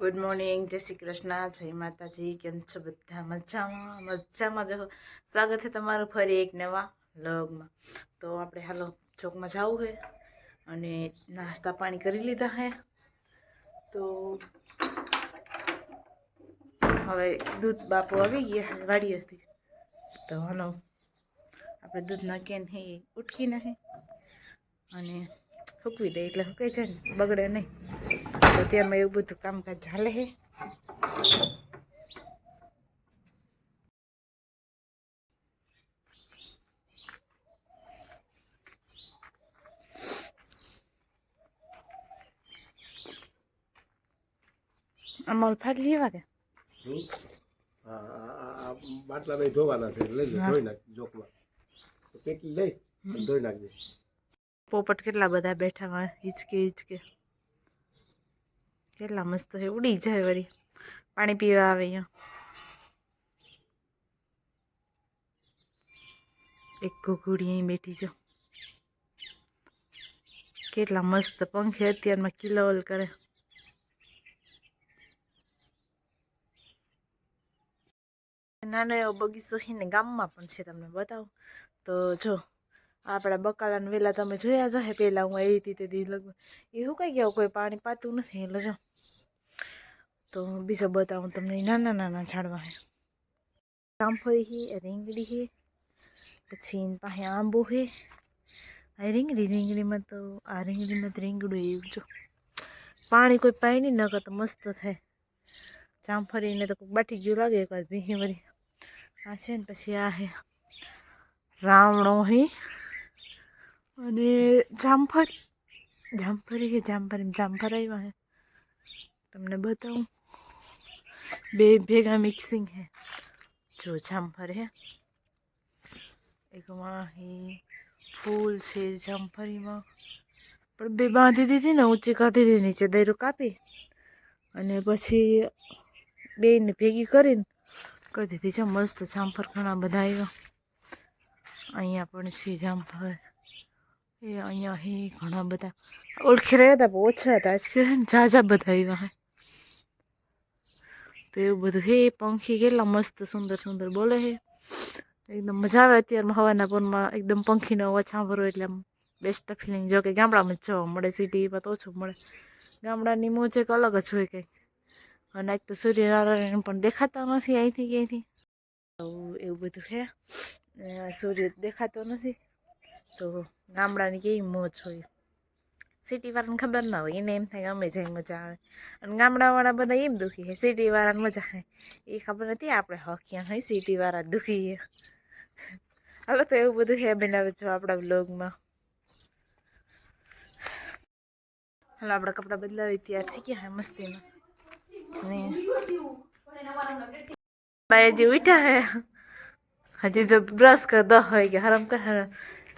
Good morning, જય શ્રી કૃષ્ણ, જય માતાજી, કેમ છો બધા? મજામાં મજામાં જો સ્વાગત છે તમારું ફરી એક નવા લગમાં તો આપણે હાલો ચોકમાં જવું છે અને નાસ્તા પાણી કરી લીધા હે. તો હવે દૂધ બાપુ આવી ગયા વાડીએથી. તો હાલો, આપણે દૂધ નાખીએ હે, એ ઉટકી નાખે અને સૂકવી દે એટલે સુકાઈ જાય ને, બગડે નહીં. તો ત્યારમાં એવું બધું કામકાજ ચાલે છે. અમલ ફાટ લેવા કે બાટલા ભાઈ ધોવાના છે લઈ લે ધોઈ નાખ જોકમાં કેટલી લઈ ધોઈ નાખજે. પોપટ કેટલા બધા બેઠા હોય હિચકે હિચકે. કેટલા મસ્ત છે, ઉડી જાય વળી પાણી પીવા આવે અહીંયા. એક ઘુઘુડી અહીં બેઠી છો. કેટલા મસ્ત પંખી અત્યારમાં કિલોલ કરે. નાનો એવો બગીચો છે ને ગામમાં પણ છે, તમને બતાવું. તો જો આપણા બકાલાને વેલા તમે જોયા જ હે પહેલાં હું આવી હતી તે દી લગભગ એવું કઈ ગયા કોઈ પાણી પાતું નથી. એટલે જો. તો બીજો બતાવું તમને. નાના નાના ઝાડવા હે. જામફળી હે રીંગડી છે પછી પાસે આંબો છે આ રીંગડી રીંગડીમાં તો આ રીંગડીમાં તો રીંગડું એવું જો પાણી કોઈ પાણી ન તો મસ્ત થાય. જામફળીને તો બાટી ગયું લાગે એક વાર ભીહી વળી. આ છે ને પછી આ હે. રાવણો હે. અને જામફળ જામફળી કે જામફળી જામફળ આવ્યા હે તમને બતાવું બે ભેગા મિક્સિંગ હે જો જામફળ હે એકમાં હે ફૂલ છે જામફળીમાં પણ બે બાંધી દીધી ને ઊંચી કાઢી દીધી નીચે દૈરો કાપી અને પછી બેને ભેગી કરીને કરી દીધી છે મસ્ત જામફળ ઘણા બધા આવ્યા અહીંયા પણ છે જામફળ એ અહીંયા હે ઘણા બધા. ઓળખી રહ્યા હતા પણ ઓછા હતા આજ. કે ને ઝાઝા બધા આવ્યા હે. તો એવું બધું હે પંખી કેટલા મસ્ત સુંદર સુંદર બોલે હે. એકદમ મજા આવે અત્યારમાં હવાના પોરમાં એકદમ પંખીનો અવાજ સાંભળો એટલે આમ બેસ્ટ ફિલિંગ જો કે ગામડામાં જ જોવા મળે સિટીમાં તો ઓછું મળે. ગામડાની મોજ એક અલગ જ હોય કંઈક. અને એક તો સૂર્યનારાયણ પણ દેખાતા નથી અહીંથી ક્યાંયથી તો એવું બધું છે સૂર્ય દેખાતો નથી. તો ગામડાની કેવી મોજ હોય. સિટી વાળાને ખબર ના હોય, એને એમ થાય કે અમે મજા આવે. અને ગામડાવાળા બધા એમ દુખી છે સિટી વાળાને મજા આવે. એ ખબર નથી આપણે હક્યા હોય સિટી વાળા દુખી છે. હાલો, તો એવું બધું હે બનાવે જો આપણા બ્લોગમાં હાલો, આપણા કપડાં બદલાવી તૈયાર થઈ ગયા હે મસ્તીમાં બાય હજી ઉઠ્યા હે. હજી તો બ્રશ કર દો હોય કે હરમ કર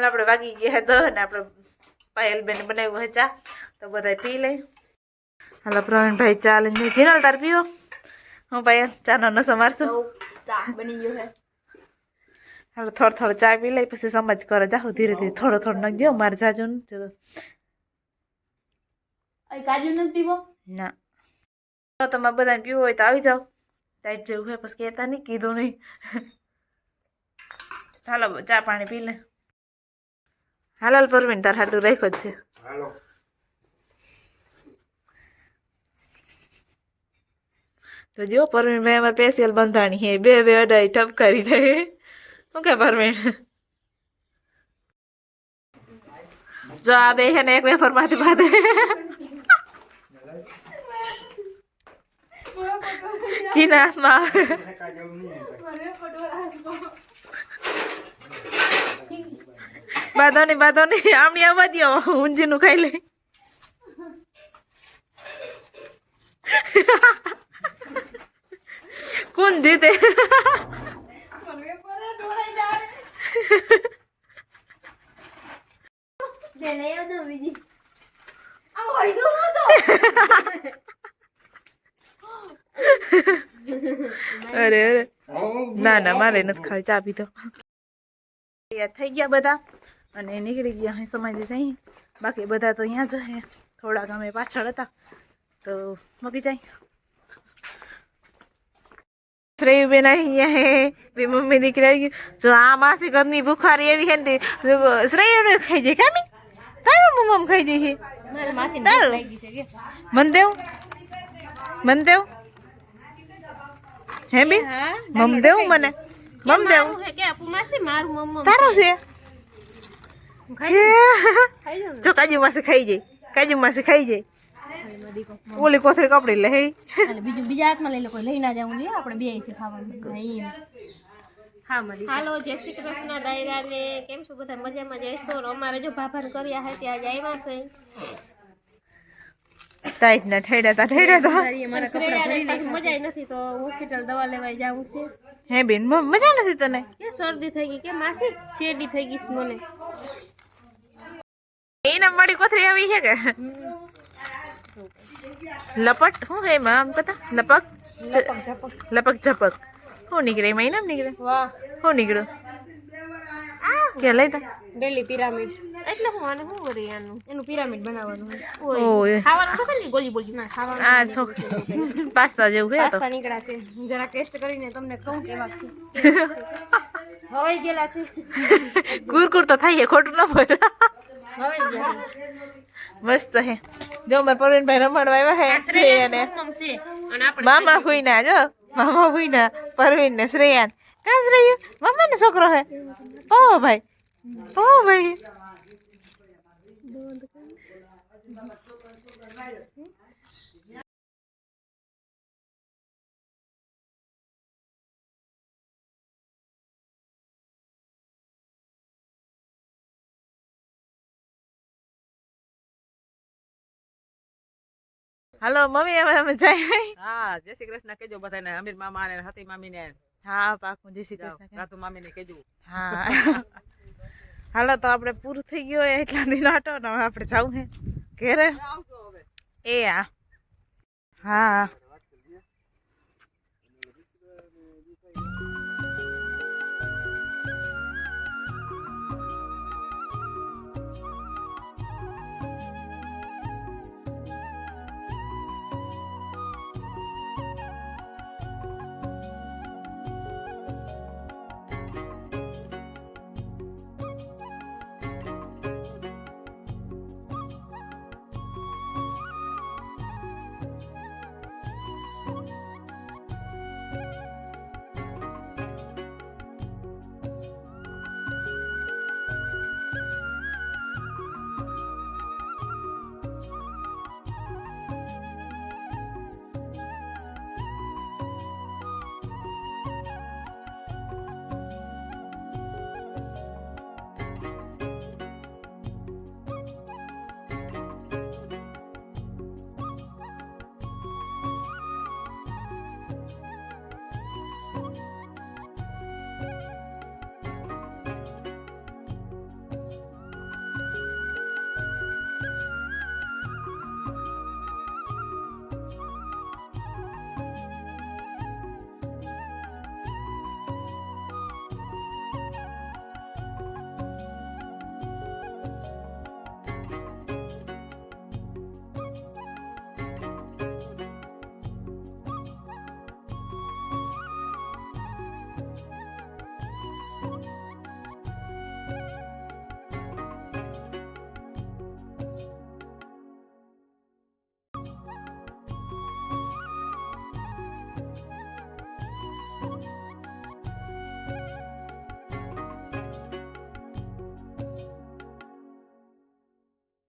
હાલ આપણે વાગી ગયા હતા દહ ને આપણે પાયલબેન બનાવ્યું હે ચા. તો બધા પી લઈ હાલો પ્રવીણભાઈ ચા લઈને જીનલ તાર પીઓ હું પાયલ ચાનો નસો મારશું. ચા બની ગયો છે. હાલો થોડો થોડો ચા પી લઈ પછી સમજ કરે. જાઓ ધીરે ધીરે. થોડો થોડો નાખજો મારે જાજુ જો. કાજુ નથી પીવો? ના. તો તમારે બધાને પીવું હોય તો આવી જાઓ. ડાયટ જેવું હોય પછી કહેતા નહીં કીધું નહીં. હાલો ચા પાણી પી લે. હાલાલ પરવીન તાર હાટું રાખ્યો જ છે હાલો તો જો પરવીનભાઈ અમારે સ્પેશિયલ બંધાણી હે બે બે ટપ ઠપકારી જાય શું કે પરવીન જો આ બે છે ને એક વેફરમાંથી કીના હાથમાં બાંધો નહીં બાંધો નહીં. આમની આવવા દો ઊંજીનું ખાઈ લે કોણ જીતે? અરે અરે. ના ના મારે નથી ખાવી. ચા પીધો થઈ ગયા બધા. અને નીકળી ગયા અહીં સમાજી જઈ બાકી બધા તો અહીંયા જ હે. થોડાક અમે પાછળ હતા. તો મગી જાય. શ્રેયુબેન અહીંયા હે. બે મમ્મી દીકરી આવી ગયું જો આ માસી ઘરની ભૂખારી એવી હે ને શ્રેય શ્રેયુ ખાઈ જાય કામી તારું મમ્મ ખાઈ જાય હે. તારું. લાગી છે મન દેવ? મન દેવ? હે બેન? મમ દેવ મને? મમ દેવ? હે કે આપુ માસી? મારું મમ્મ તારો છે? જો કાજુ માસી ખાઈ જાય. કાજુ માસી ખાઈ જાય. ઓલી કોથળી કપડી લે બીજું બીજા હાથમાં લઈ લો કોઈ લઈ ના જવું લે આપણે બે અહીંથી ખાવાનું. નહીં હાલો જય શ્રી કૃષ્ણ દાયરાને કેમ છો બધા? મજામાં જઈશો અમારે જો ભાભાન કર્યા હે ત્યાં આવ્યા છે. ટાઈટ ના ઠેડા તા ઠેડા તા. મજા નથી તો હોસ્પિટલ દવા લેવા જાવું છે. હે બેન મ- મજા નથી તને? કે શરદી થઈ ગઈ કે માસી? શેરડી થઈ ગઈ મને. એના મારી કોથરી આવી છે કે? લપટ? શું હે એમાં? આમ કતા લપક? લપક ઝપક. શું નીકળે? એમાં એના નીકળે? વાહ. શું નીકળ્યું કે લઈ તા? ડેલી પિરામિડ. એટલે હું આને શું કરી આનું? એનું પિરામિડ બનાવવાનું ઓય. ખાવાનું નથી ને ગોલી ગોલી. ના ખાવાનું આ છોકરી પાસ્તા જેવું હે પાસ્તા નીકળ્યા છે. જરા ટેસ્ટ કરીને તમને કહું કેવા છે હવાઈ ગયેલા છે. કુરકુર તો થાય ખોટું ન બોલ. હવાઈ ગયા મસ્ત હે. જો મારા પરવીનભાઈ રમાડવા આવ્યા હે શ્રેયાને. મમ છે? અને આપણે મામા હુઈના જો. મામા હુઈના પરવીન ને શ્રેયાન કાં શ્રેયુ? મામા ને છોકરો હે. ઓ ભાઈ. ઓ ભાઈ. હાલો મમ્મી હવે અમે જાય હા જય શ્રી કૃષ્ણ કેજો બધાને. અમીર મામા ને હતી મામી ને હા પાકું જય શ્રી કૃષ્ણ કાતુ મામી ને કેજો હા. હાલો તો આપણે પૂરું થઈ ગયું હોય એટલા દિન આટો ને હવે આપણે જવું હે ઘેરે. એ હા હા.